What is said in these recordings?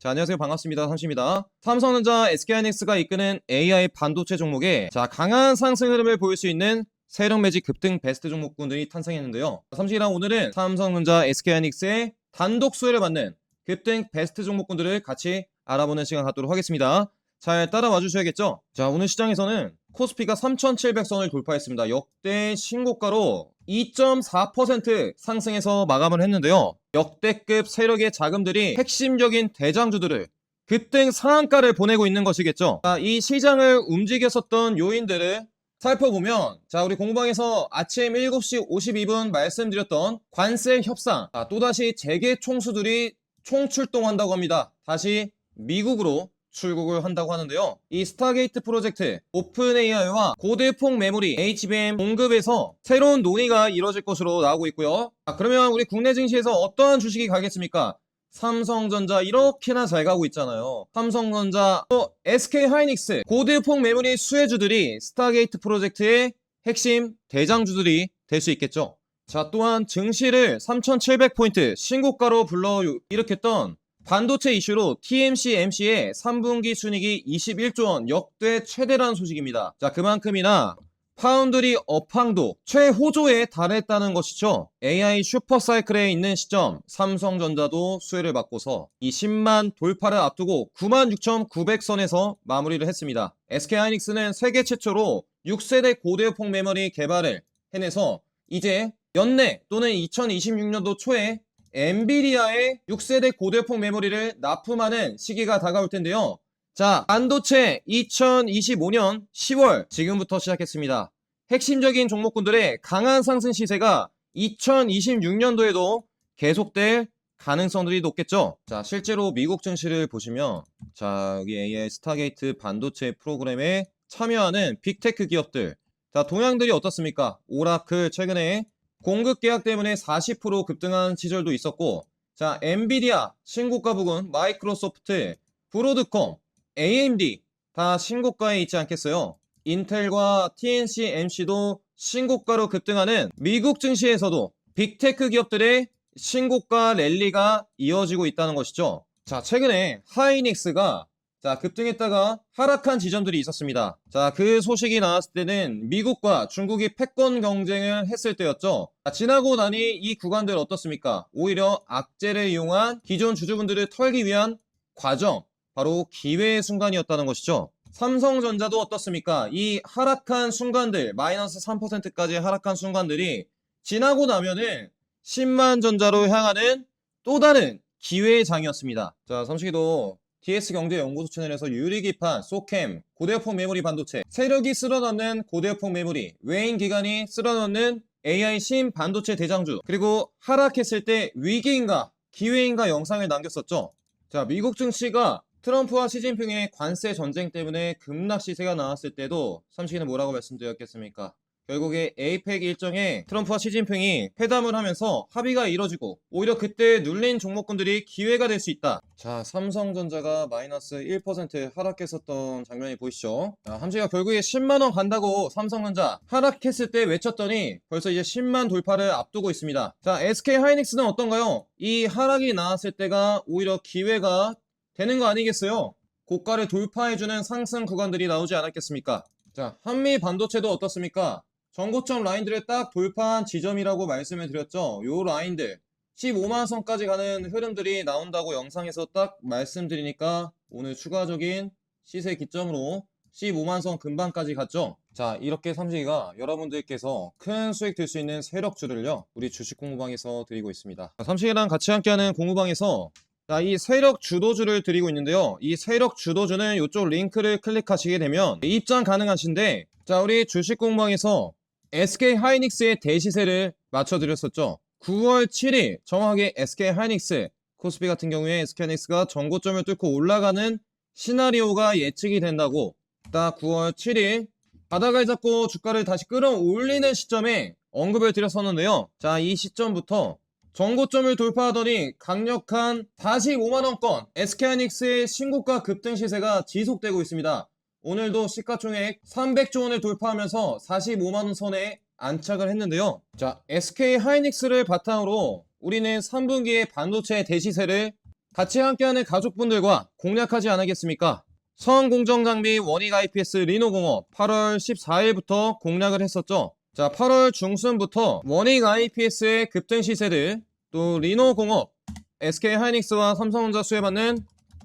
자, 안녕하세요. 반갑습니다. 삼시입니다. 삼성전자 SK하이닉스가 이끄는 AI 반도체 종목에 자, 강한 상승 흐름을 보일 수 있는 세력 매직 급등 베스트 종목군들이 탄생했는데요. 삼식이랑 오늘은 삼성전자 SK하이닉스의 단독 수혜를 받는 급등 베스트 종목군들을 같이 알아보는 시간 갖도록 하겠습니다. 잘 따라와 주셔야겠죠? 자, 오늘 시장에서는 코스피가 3,700선을 돌파했습니다. 역대 신고가로 2.4% 상승해서 마감을 했는데요. 역대급 세력의 자금들이 핵심적인 대장주들을 급등 상한가를 보내고 있는 것이겠죠. 자, 이 시장을 움직였었던 요인들을 살펴보면 자 우리 공방에서 아침 7시 52분 말씀드렸던 관세 협상 아, 또다시 재계 총수들이 총출동한다고 합니다. 다시 미국으로 출국을 한다고 하는데요. 이 스타게이트 프로젝트, 오픈 AI와 고대폭 메모리, HBM 공급에서 새로운 논의가 이뤄질 것으로 나오고 있고요. 아, 그러면 우리 국내 증시에서 어떠한 주식이 가겠습니까? 삼성전자 이렇게나 잘 가고 있잖아요. 삼성전자, 또 SK하이닉스, 고대폭 메모리 수혜주들이 스타게이트 프로젝트의 핵심 대장주들이 될 수 있겠죠. 자, 또한 증시를 3,700포인트 신고가로 불러 일으켰던 반도체 이슈로 TMC, MC의 3분기 순이익이 21조 원 역대 최대라는 소식입니다. 자, 그만큼이나 파운드리 업황도 최호조에 달했다는 것이죠. AI 슈퍼사이클에 있는 시점 삼성전자도 수혜를 받고서 이 10만 돌파를 앞두고 96,900선에서 마무리를 했습니다. SK하이닉스는 세계 최초로 6세대 고대폭 메모리 개발을 해내서 이제 연내 또는 2026년도 초에 엔비디아의 6세대 고대폭 메모리를 납품하는 시기가 다가올 텐데요. 자, 반도체 2025년 10월 지금부터 시작했습니다. 핵심적인 종목군들의 강한 상승 시세가 2026년도에도 계속될 가능성들이 높겠죠. 자, 실제로 미국 증시를 보시면 자, 여기 AI 스타게이트 반도체 프로그램에 참여하는 빅테크 기업들 자, 동향들이 어떻습니까? 오라클 최근에 공급 계약 때문에 40% 급등한 시절도 있었고 자, 엔비디아 신고가 부근 마이크로소프트, 브로드컴, AMD 다 신고가에 있지 않겠어요? 인텔과 TNC, MC도 신고가로 급등하는 미국 증시에서도 빅테크 기업들의 신고가 랠리가 이어지고 있다는 것이죠. 자, 최근에 하이닉스가 자, 급등했다가 하락한 지점들이 있었습니다. 자, 그 소식이 나왔을 때는 미국과 중국이 패권 경쟁을 했을 때였죠. 자, 지나고 나니 이 구간들 어떻습니까? 오히려 악재를 이용한 기존 주주분들을 털기 위한 과정, 바로 기회의 순간이었다는 것이죠. 삼성전자도 어떻습니까? 이 하락한 순간들, 마이너스 3%까지 하락한 순간들이 지나고 나면은 10만 전자로 향하는 또 다른 기회의 장이었습니다. 자, 삼식이도 TS경제연구소 채널에서 유리기판, 소캠, 고대역폭 메모리 반도체, 세력이 쓸어넣는 고대역폭 메모리, 외인 기관이 쓸어넣는 AI 신 반도체 대장주, 그리고 하락했을 때 위기인가 기회인가 영상을 남겼었죠. 자, 미국 증시가 트럼프와 시진핑의 관세 전쟁 때문에 급락 시세가 나왔을 때도 삼식이는 뭐라고 말씀드렸겠습니까? 결국에 에이펙 일정에 트럼프와 시진핑이 회담을 하면서 합의가 이뤄지고 오히려 그때 눌린 종목군들이 기회가 될 수 있다. 자, 삼성전자가 마이너스 1% 하락했었던 장면이 보이시죠? 자, 함시가 결국에 10만원 간다고 삼성전자 하락했을 때 외쳤더니 벌써 이제 10만 돌파를 앞두고 있습니다. 자, SK 하이닉스는 어떤가요? 이 하락이 나왔을 때가 오히려 기회가 되는 거 아니겠어요? 고가를 돌파해주는 상승 구간들이 나오지 않았겠습니까? 자, 한미 반도체도 어떻습니까? 전고점 라인들을 딱 돌파한 지점이라고 말씀을 드렸죠. 요 라인들 15만 선까지 가는 흐름들이 나온다고 영상에서 딱 말씀드리니까 오늘 추가적인 시세 기점으로 15만 선 근방까지 갔죠. 자 이렇게 삼식이가 여러분들께서 큰 수익 될수 있는 세력주를요 우리 주식 공부방에서 드리고 있습니다. 자, 삼식이랑 같이 함께하는 공부방에서 자, 이 세력 주도주를 드리고 있는데요. 이 세력 주도주는 이쪽 링크를 클릭하시게 되면 입장 가능하신데 자, 우리 주식 공방에서 SK 하이닉스의 대시세를 맞춰드렸었죠. 9월 7일 정확하게 SK 하이닉스 코스피 같은 경우에 SK 하이닉스가 전고점을 뚫고 올라가는 시나리오가 예측이 된다고 딱 9월 7일 바닥을 잡고 주가를 다시 끌어올리는 시점에 언급을 드렸었는데요. 자, 이 시점부터 전고점을 돌파하더니 강력한 45만원권 SK하이닉스의 신고가 급등 시세가 지속되고 있습니다. 오늘도 시가총액 300조 원을 돌파하면서 45만 원 선에 안착을 했는데요. 자, SK 하이닉스를 바탕으로 우리는 3분기에 반도체 대시세를 같이 함께하는 가족분들과 공략하지 않겠습니까? 성공정장비 원익 IPS 리노공업 8월 14일부터 공략을 했었죠. 자, 8월 중순부터 원익 IPS의 급등 시세를 또 리노공업, SK 하이닉스와 삼성전자 수혜받는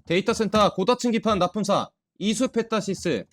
데이터 센터 고다층 기판 납품사 이수페타시스,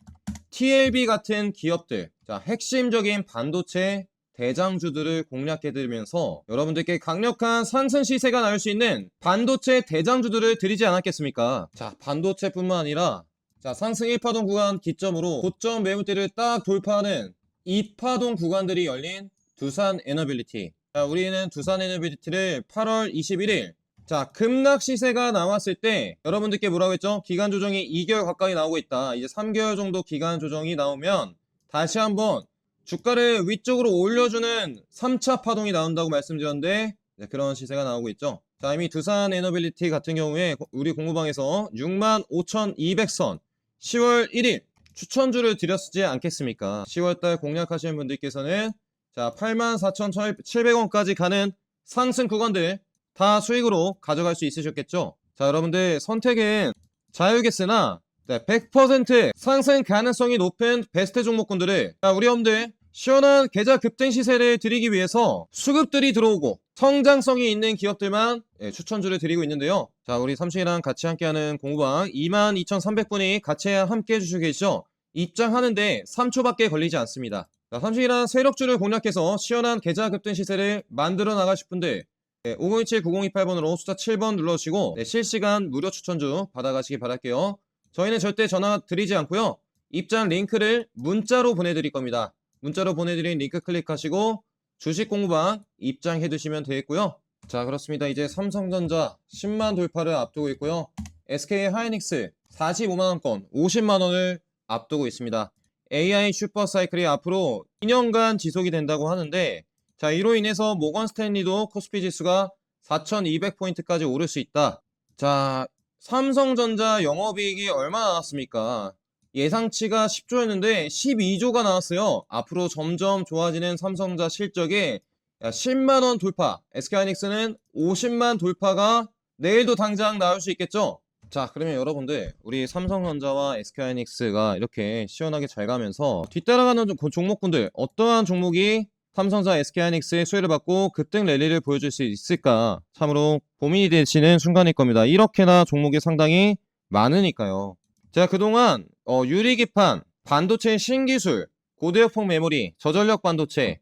TLB 같은 기업들, 자, 핵심적인 반도체 대장주들을 공략해드리면서 여러분들께 강력한 상승 시세가 나올 수 있는 반도체 대장주들을 드리지 않았겠습니까? 자, 반도체뿐만 아니라 자, 상승 1파동 구간 기점으로 고점 매물대를 딱 돌파하는 2파동 구간들이 열린 두산 에너빌리티. 자, 우리는 두산 에너빌리티를 8월 21일 자, 급락 시세가 나왔을 때 여러분들께 뭐라고 했죠? 기간 조정이 2개월 가까이 나오고 있다. 이제 3개월 정도 기간 조정이 나오면 다시 한번 주가를 위쪽으로 올려주는 3차 파동이 나온다고 말씀드렸는데 네, 그런 시세가 나오고 있죠. 자, 이미 두산 에너빌리티 같은 경우에 우리 공부방에서 65,200선 10월 1일 추천주를 드렸지 않겠습니까? 10월달 공략하시는 분들께서는 자 84,700원까지 가는 상승 구간들 다 수익으로 가져갈 수 있으셨겠죠? 자 여러분들 선택은 자유겠으나 네, 100% 상승 가능성이 높은 베스트 종목군들을 자, 우리 여러분들 시원한 계좌 급등 시세를 드리기 위해서 수급들이 들어오고 성장성이 있는 기업들만 예, 추천주를 드리고 있는데요. 자, 우리 삼식이랑 같이 함께하는 공부방 22,300분이 같이 함께 해주시고 계시죠? 입장하는데 3초밖에 걸리지 않습니다. 자, 삼식이랑 세력주를 공략해서 시원한 계좌 급등 시세를 만들어 나가실 분들 5027-9028번으로 숫자 7번 눌러주시고 네, 실시간 무료 추천주 받아가시기 바랄게요. 저희는 절대 전화 드리지 않고요. 입장 링크를 문자로 보내드릴 겁니다. 문자로 보내드린 링크 클릭하시고 주식 공부방 입장해 두시면 되겠고요. 자 그렇습니다. 이제 삼성전자 10만 돌파를 앞두고 있고요. SK 하이닉스 45만원권 50만원을 앞두고 있습니다. AI 슈퍼사이클이 앞으로 2년간 지속이 된다고 하는데 자 이로 인해서 모건 스탠리도 코스피 지수가 4200포인트까지 오를 수 있다. 자 삼성전자 영업이익이 얼마나 나왔습니까? 예상치가 10조였는데 12조가 나왔어요. 앞으로 점점 좋아지는 삼성전자 실적에 10만원 돌파, SK하이닉스는 50만 돌파가 내일도 당장 나올 수 있겠죠? 자 그러면 여러분들 우리 삼성전자와 SK하이닉스가 이렇게 시원하게 잘 가면서 뒤따라가는 종- 종목군들 어떠한 종목이 삼성전자 SK하이닉스의 수혜를 받고 급등 랠리를 보여줄 수 있을까 참으로 고민이 되시는 순간일 겁니다. 이렇게나 종목이 상당히 많으니까요. 제가 그동안 어, 유리기판, 반도체 신기술, 고대역폭 메모리, 저전력 반도체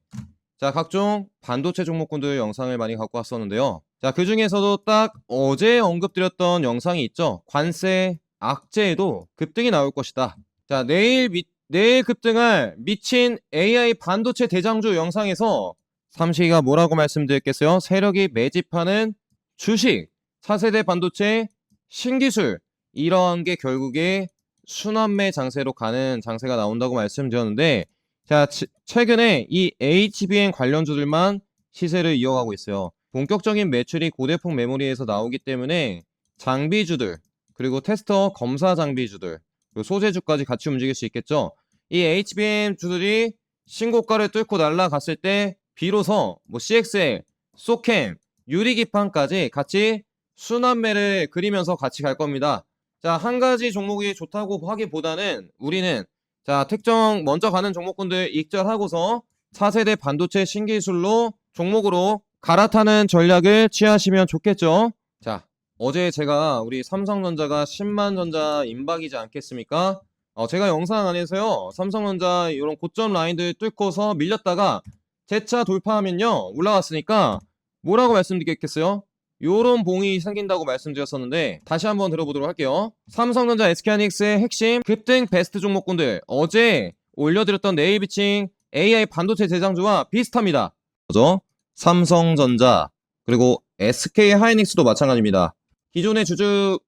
자 각종 반도체 종목군들 영상을 많이 갖고 왔었는데요. 자그 중에서도 딱 어제 언급드렸던 영상이 있죠. 관세 악재에도 급등이 나올 것이다. 자 내일 미, 내일 급등할 미친 AI 반도체 대장주 영상에서 삼식이가 뭐라고 말씀드렸겠어요? 세력이 매집하는 주식, 차세대 반도체, 신기술 이러한 게 결국에 순환매 장세로 가는 장세가 나온다고 말씀드렸는데 자 치- 최근에 이 HBM 관련주들만 시세를 이어가고 있어요. 본격적인 매출이 고대폭 메모리에서 나오기 때문에 장비주들 그리고 테스터 검사 장비주들 소재주까지 같이 움직일 수 있겠죠. 이 HBM 주들이 신고가를 뚫고 날아갔을 때 비로소 뭐 CXL, 소캠, 유리기판까지 같이 순환매를 그리면서 같이 갈 겁니다. 자, 한 가지 종목이 좋다고 하기보다는 우리는 자, 특정 먼저 가는 종목군들 익절하고서 차세대 반도체 신기술로 종목으로 갈아타는 전략을 취하시면 좋겠죠. 자, 어제 제가 우리 삼성전자가 10만 전자 임박이지 않겠습니까? 어, 제가 영상 안에서요, 삼성전자 이런 고점 라인들 뚫고서 밀렸다가 재차 돌파하면요, 올라갔으니까 뭐라고 말씀드리겠어요? 요런 봉이 생긴다고 말씀드렸었는데 다시 한번 들어보도록 할게요. 삼성전자 SK하이닉스의 핵심 급등 베스트 종목군들 어제 올려드렸던 네일비칭 AI 반도체 대장주와 비슷합니다. 그죠? 삼성전자 그리고 SK하이닉스도 마찬가지입니다. 기존의 주주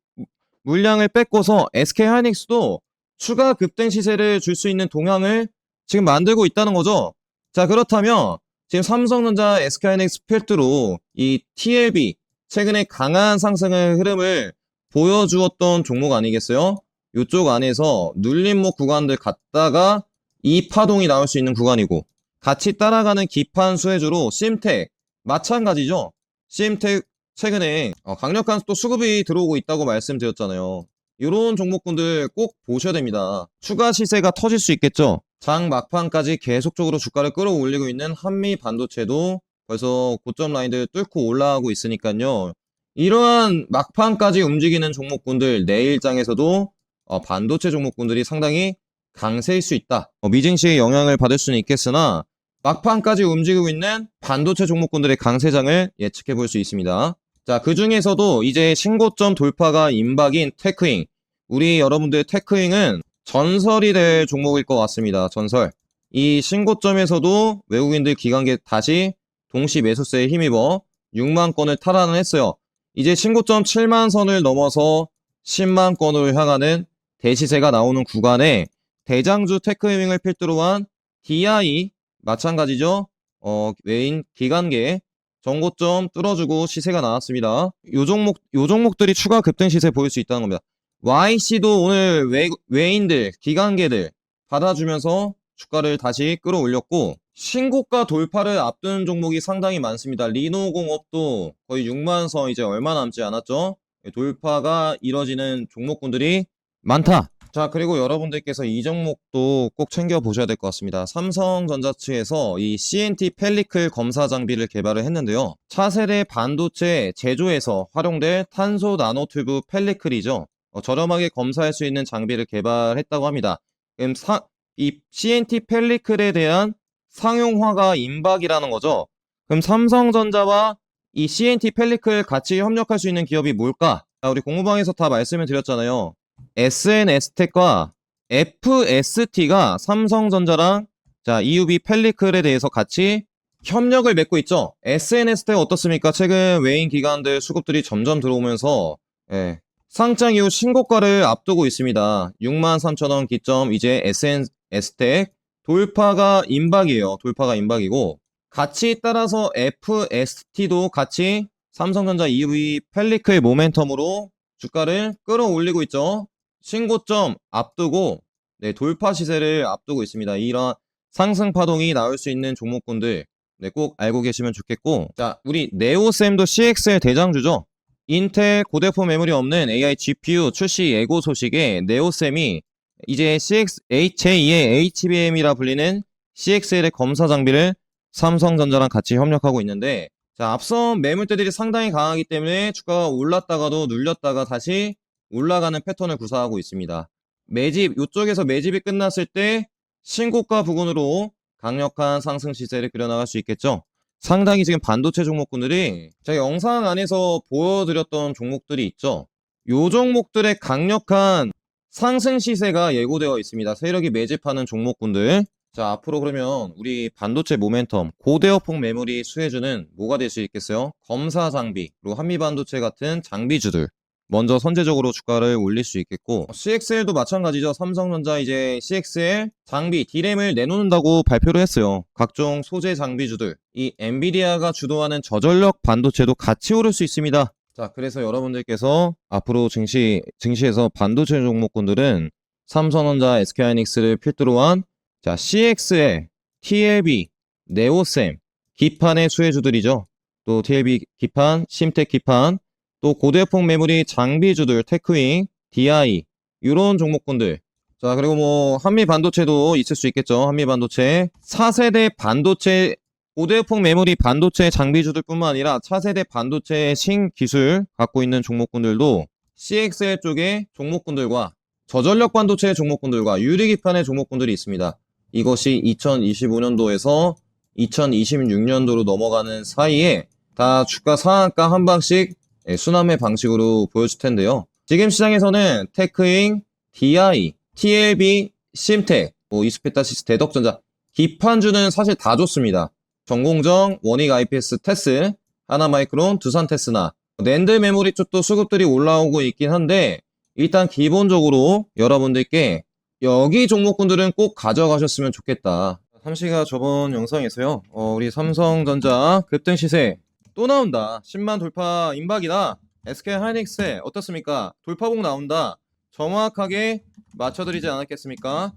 물량을 뺏고서 SK하이닉스도 추가 급등 시세를 줄 수 있는 동향을 지금 만들고 있다는 거죠. 자 그렇다면 지금 삼성전자 SK하이닉스 필두로 이 TLB 최근에 강한 상승의 흐름을 보여주었던 종목 아니겠어요? 이쪽 안에서 눌림목 구간들 갔다가 이 파동이 나올 수 있는 구간이고 같이 따라가는 기판 수혜주로 심텍 마찬가지죠. 심텍 최근에 어, 강력한 또 수급이 들어오고 있다고 말씀드렸잖아요. 이런 종목군들 꼭 보셔야 됩니다. 추가 시세가 터질 수 있겠죠. 장 막판까지 계속적으로 주가를 끌어올리고 있는 한미 반도체도 벌써 고점 라인들 뚫고 올라가고 있으니까요. 이러한 막판까지 움직이는 종목군들 내일장에서도 어, 반도체 종목군들이 상당히 강세일 수 있다. 어, 미증시의 영향을 받을 수는 있겠으나 막판까지 움직이고 있는 반도체 종목군들의 강세장을 예측해 볼 수 있습니다. 자, 그 중에서도 이제 신고점 돌파가 임박인 테크잉. 우리 여러분들 테크잉은 전설이 될 종목일 것 같습니다. 전설. 이 신고점에서도 외국인들 기관계 다시 동시 매수세에 힘입어 6만 건을 탈환을 했어요. 이제 신고점 7만 선을 넘어서 10만 건으로 향하는 대시세가 나오는 구간에 대장주 테크윙을 필두로 한 DI 마찬가지죠. 어, 외인 기관계 정고점 뚫어주고 시세가 나왔습니다. 요 종목 요 종목들이 추가 급등 시세 보일 수 있다는 겁니다. YC도 오늘 외, 외인들 기관계들 받아주면서 주가를 다시 끌어올렸고 신고가 돌파를 앞두는 종목이 상당히 많습니다. 리노공업도 거의 6만 선 이제 얼마 남지 않았죠. 돌파가 이뤄지는 종목군들이 많다. 자, 그리고 여러분들께서 이 종목도 꼭 챙겨 보셔야 될 것 같습니다. 삼성전자 측에서 이 CNT 펠리클 검사 장비를 개발을 했는데요. 차세대 반도체 제조에서 활용될 탄소 나노튜브 펠리클이죠. 어, 저렴하게 검사할 수 있는 장비를 개발했다고 합니다. 그럼 사, 이 CNT 펠리클에 대한 상용화가 임박이라는 거죠. 그럼 삼성전자와 이 CNT 펠리클 같이 협력할 수 있는 기업이 뭘까? 자, 우리 공부방에서 다 말씀을 드렸잖아요. SNS텍과 FST가 삼성전자랑 자, EUV 펠리클에 대해서 같이 협력을 맺고 있죠. SNS텍 어떻습니까? 최근 외인 기관들 수급들이 점점 들어오면서 예, 상장 이후 신고가를 앞두고 있습니다. 63,000원 기점 이제 SNS텍 돌파가 임박이에요. 돌파가 임박이고 같이 따라서 FST도 같이 삼성전자 EV 펠리클 모멘텀으로 주가를 끌어올리고 있죠. 신고점 앞두고 네, 돌파 시세를 앞두고 있습니다. 이런 상승 파동이 나올 수 있는 종목군들 네, 꼭 알고 계시면 좋겠고 자, 우리 네오쌤도 CXL 대장주죠. 인텔 고대포 메모리 없는 AI GPU 출시 예고 소식에 네오쌤이 이제 CX, 제2의 HBM이라 불리는 CXL의 검사 장비를 삼성전자랑 같이 협력하고 있는데 자, 앞선 매물대들이 상당히 강하기 때문에 주가가 올랐다가도 눌렸다가 다시 올라가는 패턴을 구사하고 있습니다. 매집, 이쪽에서 매집이 끝났을 때 신고가 부근으로 강력한 상승 시세를 그려나갈 수 있겠죠. 상당히 지금 반도체 종목군들이 제가 영상 안에서 보여드렸던 종목들이 있죠. 요 종목들의 강력한 상승 시세가 예고되어 있습니다. 세력이 매집하는 종목군들. 자, 앞으로 그러면 우리 반도체 모멘텀, 고대역폭 메모리 수혜주는 뭐가 될 수 있겠어요? 검사 장비, 그리고 한미반도체 같은 장비주들. 먼저 선제적으로 주가를 올릴 수 있겠고, CXL도 마찬가지죠. 삼성전자 이제 CXL 장비, D램을 내놓는다고 발표를 했어요. 각종 소재 장비주들. 이 엔비디아가 주도하는 저전력 반도체도 같이 오를 수 있습니다. 자, 그래서 여러분들께서 앞으로 증시, 증시에서 반도체 종목군들은 삼성전자, SK하이닉스를 필두로 한 자, CXL, TLB, 네오셈, 기판의 수혜주들이죠. 또 TLB 기판, 심텍 기판, 또 고대폭 메모리 장비주들, 테크윙, DI, 이런 종목군들. 자, 그리고 뭐, 한미 반도체도 있을 수 있겠죠. 한미 반도체. 4세대 반도체, 고대폭 메모리 반도체 장비주들 뿐만 아니라 차세대 반도체 신기술 갖고 있는 종목군들도 CXL 쪽의 종목군들과 저전력 반도체 종목군들과 유리기판의 종목군들이 있습니다. 이것이 2025년도에서 2026년도로 넘어가는 사이에 다 주가 상한가 한 방씩 예, 순환매 방식으로 보여줄 텐데요. 지금 시장에서는 테크잉, DI, TLB, 심텍, 뭐 이스페타시스, 대덕전자 기판주는 사실 다 좋습니다. 전공정, 원익 IPS, 테스, 하나마이크론, 두산테스나 낸드 메모리 쪽도 수급들이 올라오고 있긴 한데 일단 기본적으로 여러분들께 여기 종목군들은 꼭 가져가셨으면 좋겠다. 삼시가 저번 영상에서요. 어, 우리 삼성전자 급등 시세 또 나온다. 10만 돌파 임박이다. SK 하이닉스 어떻습니까? 돌파봉 나온다. 정확하게 맞춰드리지 않았겠습니까?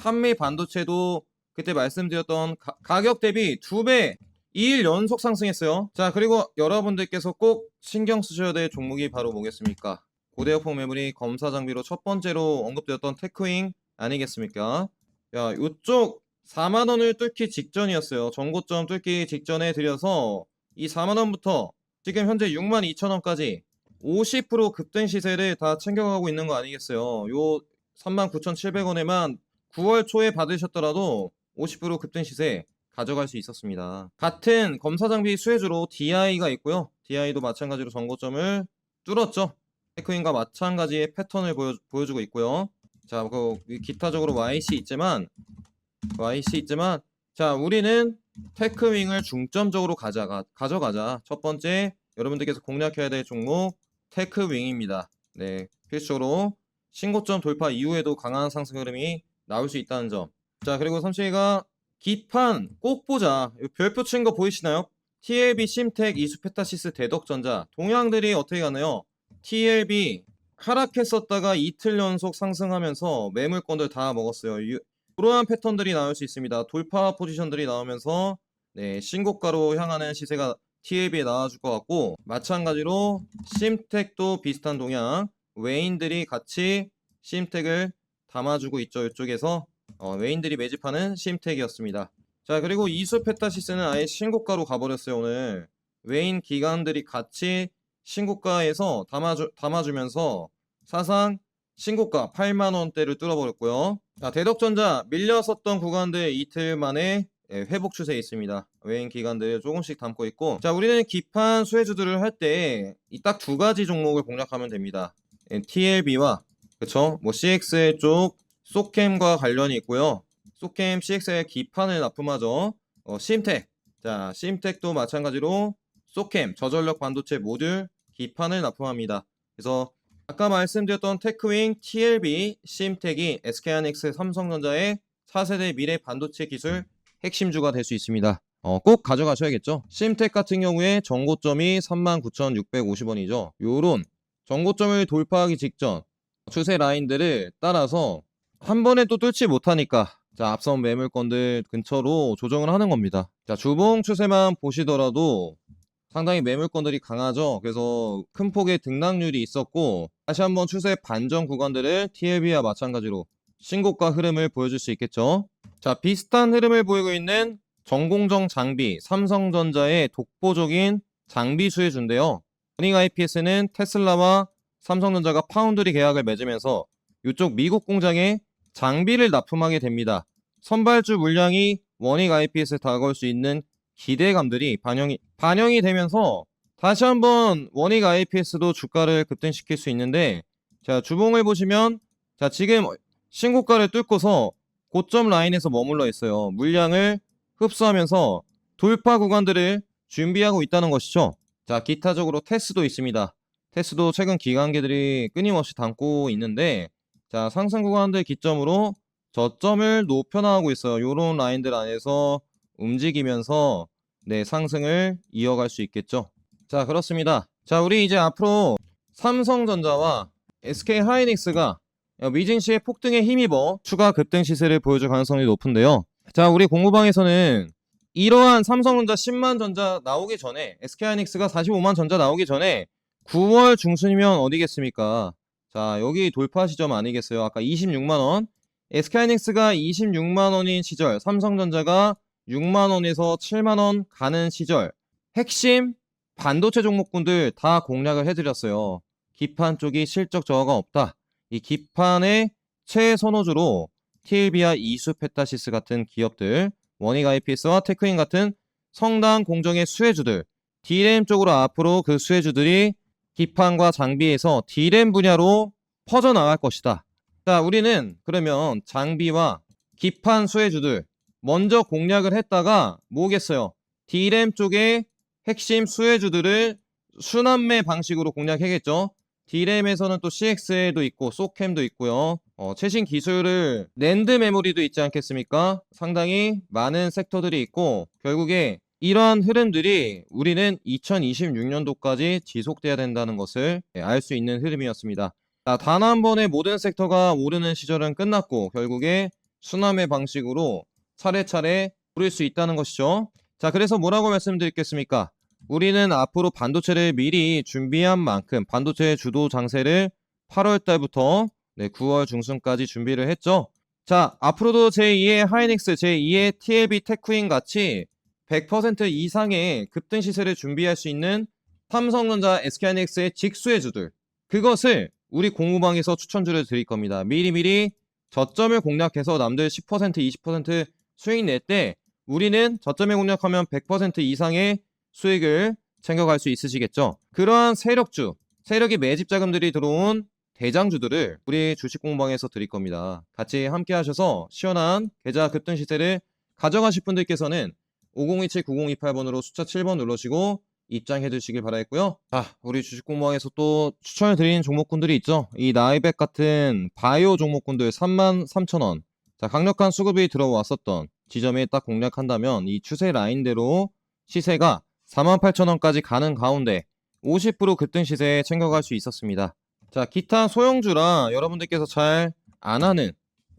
한미 반도체도 그때 말씀드렸던 가, 격 대비 두배 2일 연속 상승했어요. 자, 그리고 여러분들께서 꼭 신경 쓰셔야 될 종목이 바로 뭐겠습니까? 고대역폭 매물이 검사 장비로 첫 번째로 언급되었던 테크윙 아니겠습니까? 야, 요쪽 4만 원을 뚫기 직전이었어요. 전고점 뚫기 직전에 들여서 이 4만 원부터 지금 현재 6만 2천 원까지 50% 급등 시세를 다 챙겨가고 있는 거 아니겠어요? 요 39,700원에만 9월 초에 받으셨더라도 50% 급등 시세 가져갈 수 있었습니다. 같은 검사 장비 수혜주로 DI가 있고요. DI도 마찬가지로 전고점을 뚫었죠. 테크인과 마찬가지의 패턴을 보여, 보여주고 있고요. 자, 그 기타적으로 YC 있지만 YC 있지만 자, 우리는 테크윙을 중점적으로 가져가, 가져가자. 첫 번째 여러분들께서 공략해야 될 종목 테크윙입니다. 네, 필수로 신고점 돌파 이후에도 강한 상승 흐름이 나올 수 있다는 점. 자, 그리고 삼식이가 기판 꼭 보자. 이 별표 친 거 보이시나요? TLB, 심텍, 이수페타시스, 대덕전자 동향들이 어떻게 가나요? TLB 하락했었다가 이틀 연속 상승하면서 매물권들 다 먹었어요. 유- 이러한 패턴들이 나올 수 있습니다. 돌파 포지션들이 나오면서 네, 신고가로 향하는 시세가 TLB에 나와줄 것 같고 마찬가지로 심텍도 비슷한 동향 외인들이 같이 심텍을 담아주고 있죠. 이쪽에서 어, 외인들이 매집하는 심텍이었습니다. 자 그리고 이수 페타시스는 아예 신고가로 가버렸어요 오늘 외인 기관들이 같이 신고가에서 담아주, 담아주면서 사상 신고가 8만 원대를 뚫어버렸고요. 자 대덕전자 밀렸었던 구간들 이틀 만에 예, 회복 추세에 있습니다. 외인 기관들 조금씩 담고 있고 자 우리는 기판 수혜주들을 할 때 이 딱 두 가지 종목을 공략하면 됩니다. 예, TLB와 그쵸 뭐 CXL 쪽 소캠과 관련이 있고요. 소캠 CXL 기판을 납품하죠. 어, 심텍 자 심텍도 마찬가지로 소캠 저전력 반도체 모듈 기판을 납품합니다. 그래서 아까 말씀드렸던 테크윙, TLB, 심텍이 SK하이닉스, 삼성전자의 4세대 미래 반도체 기술 핵심주가 될 수 있습니다. 어, 꼭 가져가셔야겠죠. 심텍 같은 경우에 정고점이 39,650원이죠. 요런 정고점을 돌파하기 직전 추세 라인들을 따라서 한 번에 또 뚫지 못하니까 자 앞선 매물권들 근처로 조정을 하는 겁니다. 자 주봉 추세만 보시더라도 상당히 매물권들이 강하죠. 그래서 큰 폭의 등락률이 있었고 다시 한번 추세 반전 구간들을 TLB와 마찬가지로 신고가 흐름을 보여줄 수 있겠죠. 자 비슷한 흐름을 보이고 있는 전공정 장비 삼성전자의 독보적인 장비 수혜주인데요. 허닝 IPS는 테슬라와 삼성전자가 파운드리 계약을 맺으면서 이쪽 미국 공장에 장비를 납품하게 됩니다. 선발주 물량이 원익 IPS에 다가올 수 있는 기대감들이 반영이, 반영이 되면서 다시 한번 원익 IPS도 주가를 급등시킬 수 있는데 자 주봉을 보시면 자 지금 신고가를 뚫고서 고점 라인에서 머물러 있어요. 물량을 흡수하면서 돌파 구간들을 준비하고 있다는 것이죠. 자 기타적으로 테스도 있습니다. 테스도 최근 기관계들이 끊임없이 담고 있는데 자 상승 구간들 기점으로 저점을 높여 나가고 있어요. 요런 라인들 안에서 움직이면서 네 상승을 이어갈 수 있겠죠. 자 그렇습니다. 자 우리 이제 앞으로 삼성전자와 SK 하이닉스가 미증시의 폭등에 힘입어 추가 급등 시세를 보여줄 가능성이 높은데요. 자 우리 공부방에서는 이러한 삼성전자 10만 전자 나오기 전에 SK 하이닉스가 45만 전자 나오기 전에 9월 중순이면 어디겠습니까? 자 여기 돌파 시점 아니겠어요? 아까 26만 원 SK하이닉스가 26만 원인 시절, 삼성전자가 6만 원에서 7만 원 가는 시절, 핵심 반도체 종목군들 다 공략을 해드렸어요. 기판 쪽이 실적 저하가 없다. 이 기판의 최선호주로 TLB와 이수 페타시스 같은 기업들, 원익 IPS와 테크인 같은 성당 공정의 수혜주들, D램 쪽으로 앞으로 그 수혜주들이 기판과 장비에서 D램 분야로 퍼져나갈 것이다. 자, 우리는 그러면 장비와 기판 수혜주들 먼저 공략을 했다가 뭐겠어요? D램 쪽의 핵심 수혜주들을 순환매 방식으로 공략해겠죠. D램에서는 또 CXL도 있고 소캠도 있고요. 어, 최신 기술을 랜드 메모리도 있지 않겠습니까? 상당히 많은 섹터들이 있고 결국에 이러한 흐름들이 우리는 2026년도까지 지속돼야 된다는 것을 알 수 있는 흐름이었습니다. 자, 단한 번에 모든 섹터가 오르는 시절은 끝났고 결국에 순환매 방식으로 차례차례 오를 수 있다는 것이죠. 자, 그래서 뭐라고 말씀드리겠습니까? 우리는 앞으로 반도체를 미리 준비한 만큼 반도체 주도 장세를 8월 달부터 네, 9월 중순까지 준비를 했죠. 자, 앞으로도 제2의 하이닉스, 제2의 TLB 테크인 같이 100% 이상의 급등 시세를 준비할 수 있는 삼성전자, SK하이닉스의 직수의 주들. 그것을 우리 공부방에서 추천주를 드릴 겁니다. 미리미리 저점을 공략해서 남들 10%, 20% 수익 낼 때 우리는 저점에 공략하면 100% 이상의 수익을 챙겨갈 수 있으시겠죠. 그러한 세력주, 세력의 매집 자금들이 들어온 대장주들을 우리 주식 공방에서 드릴 겁니다. 같이 함께 하셔서 시원한 계좌 급등 시세를 가져가실 분들께서는 5027-9028번으로 숫자 7번 누르시고 입장해 주시길 바라겠고요. 자, 우리 주식 공방에서 또 추천을 드린 종목군들이 있죠. 이 나이백 같은 바이오 종목군들 33,000원. 자, 강력한 수급이 들어왔었던 지점에 딱 공략한다면 이 추세 라인대로 시세가 48,000원까지 가는 가운데 50% 급등 시세에 챙겨갈 수 있었습니다. 자, 기타 소형주라 여러분들께서 잘 안 하는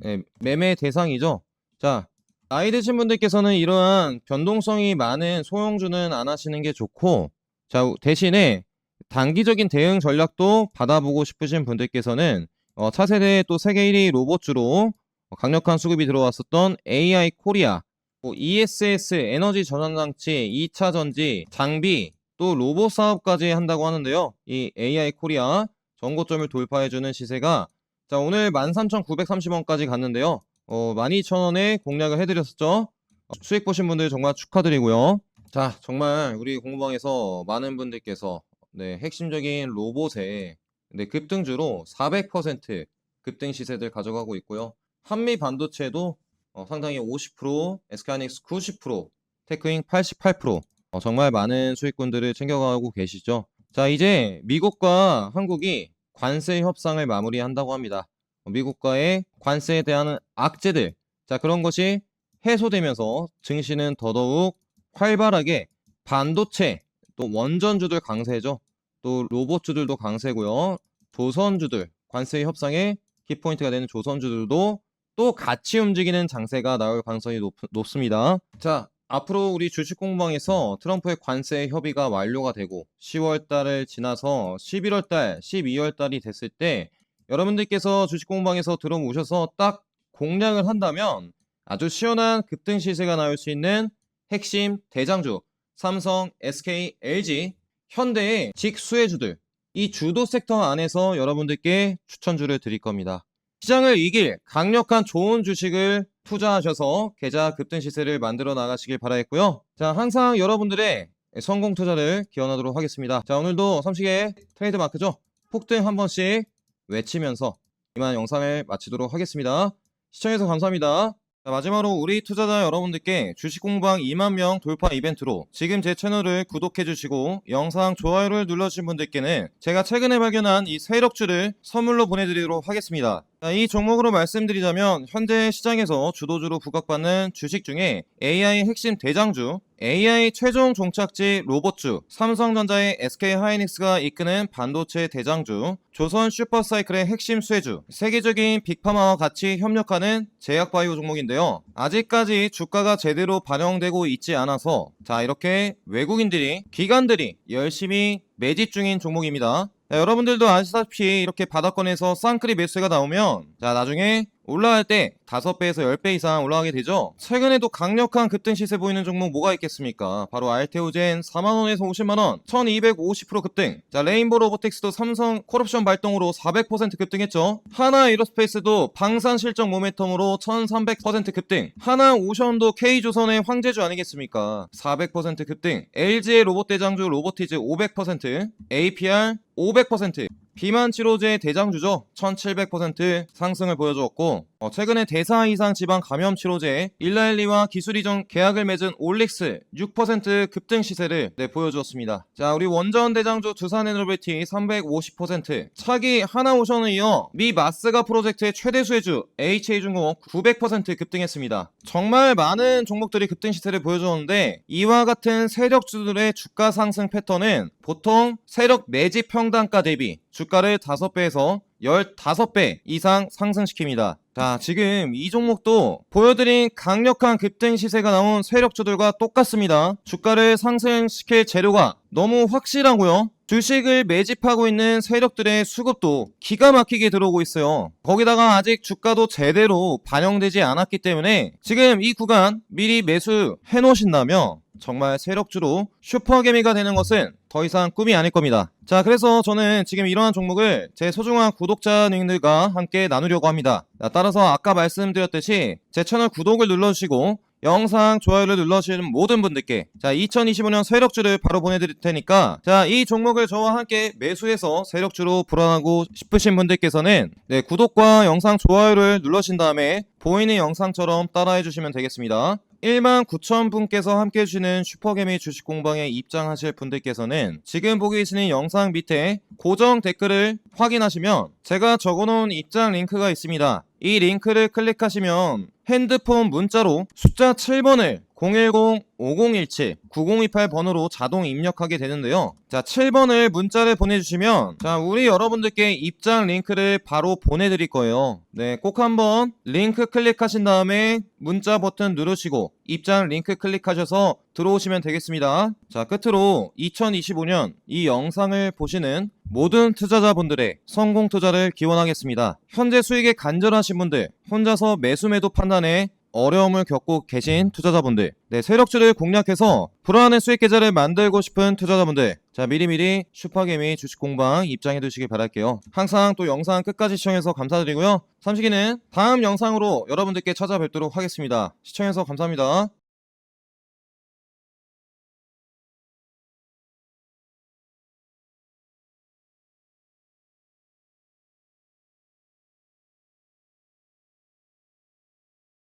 예, 매매 대상이죠. 자, 나이 드신 분들께서는 이러한 변동성이 많은 소형주는 안 하시는 게 좋고, 자, 대신에 단기적인 대응 전략도 받아보고 싶으신 분들께서는 어, 차세대 또 세계 1위 로봇주로 어, 강력한 수급이 들어왔었던 AI 코리아, 뭐 ESS 에너지 전환 장치, 2차 전지, 장비, 또 로봇 사업까지 한다고 하는데요. 이 AI 코리아 전고점을 돌파해주는 시세가 자 오늘 13,930원까지 갔는데요. 어, 12,000원에 공략을 해드렸었죠. 어, 수익 보신 분들 정말 축하드리고요. 자 정말 우리 공부방에서 많은 분들께서 네, 핵심적인 로봇에 네, 급등주로 400% 급등 시세들 가져가고 있고요. 한미 반도체도 어, 상당히 50%, SK하이닉스 90%, 테크잉 88%, 어, 정말 많은 수익군들을 챙겨가고 계시죠. 자, 이제 미국과 한국이 관세 협상을 마무리한다고 합니다. 어, 미국과의 관세에 대한 악재들, 자, 그런 것이 해소되면서 증시는 더더욱 활발하게 반도체, 또 원전주들 강세죠. 또 로봇주들도 강세고요. 조선주들, 관세 협상의 키포인트가 되는 조선주들도 또 같이 움직이는 장세가 나올 가능성이 높, 높습니다. 자, 앞으로 우리 주식 공방에서 트럼프의 관세 협의가 완료가 되고 10월 달을 지나서 11월 달, 12월 달이 됐을 때 여러분들께서 주식 공방에서 들어오셔서 딱 공략을 한다면 아주 시원한 급등 시세가 나올 수 있는 핵심 대장주 삼성, SK, LG, 현대의 직수혜주들 이 주도 섹터 안에서 여러분들께 추천주를 드릴 겁니다. 시장을 이길 강력한 좋은 주식을 투자하셔서 계좌 급등 시세를 만들어 나가시길 바라겠고요. 자, 항상 여러분들의 성공 투자를 기원하도록 하겠습니다. 자, 오늘도 삼식의 트레이드 마크죠. 폭등 한 번씩 외치면서 이만 영상을 마치도록 하겠습니다. 시청해주셔서 감사합니다. 자, 마지막으로 우리 투자자 여러분들께 주식 공방 2만 명 돌파 이벤트로 지금 제 채널을 구독해 주시고 영상 좋아요를 눌러주신 분들께는 제가 최근에 발견한 이 세력주를 선물로 보내드리도록 하겠습니다. 자, 이 종목으로 말씀드리자면 현재 시장에서 주도주로 부각받는 주식 중에 AI 핵심 대장주, AI 최종 종착지 로봇주, 삼성전자의 SK 하이닉스가 이끄는 반도체 대장주, 조선 슈퍼사이클의 핵심 수혜주, 세계적인 빅파마와 같이 협력하는 제약바이오 종목인데요. 아직까지 주가가 제대로 반영되고 있지 않아서 자 이렇게 외국인들이 기관들이 열심히 매집 중인 종목입니다. 자, 여러분들도 아시다시피 이렇게 바닥권에서 쌍크리 매수가 나오면 자 나중에 올라갈 때 5배에서 10배 이상 올라가게 되죠. 최근에도 강력한 급등 시세 보이는 종목 뭐가 있겠습니까? 바로 알테오젠 4만원에서 50만원 1250% 급등 자 레인보 로보틱스도 삼성 콜옵션 발동으로 400% 급등했죠. 하나 에로스페이스도 방산 실적 모멘텀으로 1300% 급등 하나 오션도 K조선의 황제주 아니겠습니까? 400% 급등 LG의 로봇 대장주 로보티즈 500% APR 500% 비만 치료제 대장주죠. 1700% 상승을 보여주었고 어, 최근에 대사 이상 지방 감염 치료제 일라엘리와 기술 이전 계약을 맺은 올릭스 6% 급등 시세를 네, 보여주었습니다. 자 우리 원전 대장주 두산 에너비티 350% 차기 하나오션을 이어 미 마스가 프로젝트의 최대 수혜주 HA중공업 900% 급등했습니다. 정말 많은 종목들이 급등 시세를 보여주었는데 이와 같은 세력주들의 주가 상승 패턴은 보통 세력 매집 평단가 대비 주가를 5배에서 15배 이상 상승시킵니다. 자, 지금 이 종목도 보여드린 강력한 급등 시세가 나온 세력주들과 똑같습니다. 주가를 상승시킬 재료가 너무 확실하고요. 주식을 매집하고 있는 세력들의 수급도 기가 막히게 들어오고 있어요. 거기다가 아직 주가도 제대로 반영되지 않았기 때문에 지금 이 구간 미리 매수해 놓으신다면 정말 세력주로 슈퍼개미가 되는 것은 더 이상 꿈이 아닐 겁니다. 자, 그래서 저는 지금 이러한 종목을 제 소중한 구독자님들과 함께 나누려고 합니다. 자, 따라서 아까 말씀드렸듯이 제 채널 구독을 눌러주시고 영상 좋아요를 눌러주시는 모든 분들께 자 2025년 세력주를 바로 보내드릴 테니까 자 이 종목을 저와 함께 매수해서 세력주로 불안하고 싶으신 분들께서는 네 구독과 영상 좋아요를 눌러신 다음에 보이는 영상처럼 따라해 주시면 되겠습니다 1만 9천 분께서 함께 해주시는 슈퍼개미 주식 공방에 입장하실 분들께서는 지금 보고 계시는 영상 밑에 고정 댓글을 확인하시면 제가 적어놓은 입장 링크가 있습니다. 이 링크를 클릭하시면 핸드폰 문자로 숫자 7번을 010-5017-9028 번호로 자동 입력하게 되는데요. 자, 7번을 문자를 보내주시면 자, 우리 여러분들께 입장 링크를 바로 보내드릴 거예요. 네, 꼭 한번 링크 클릭하신 다음에 문자 버튼 누르시고 입장 링크 클릭하셔서 들어오시면 되겠습니다. 자, 끝으로 2025년 이 영상을 보시는 모든 투자자분들의 성공 투자를 기원하겠습니다. 현재 수익에 간절하신 분들, 혼자서 매수 매도 판단에 어려움을 겪고 계신 투자자분들, 네, 세력주를 공략해서 불안한 수익 계좌를 만들고 싶은 투자자분들, 자, 미리미리 슈퍼개미 주식 공방 입장해 두시길 바랄게요. 항상 또 영상 끝까지 시청해서 감사드리고요. 삼식이는 다음 영상으로 여러분들께 찾아뵙도록 하겠습니다. 시청해서 감사합니다.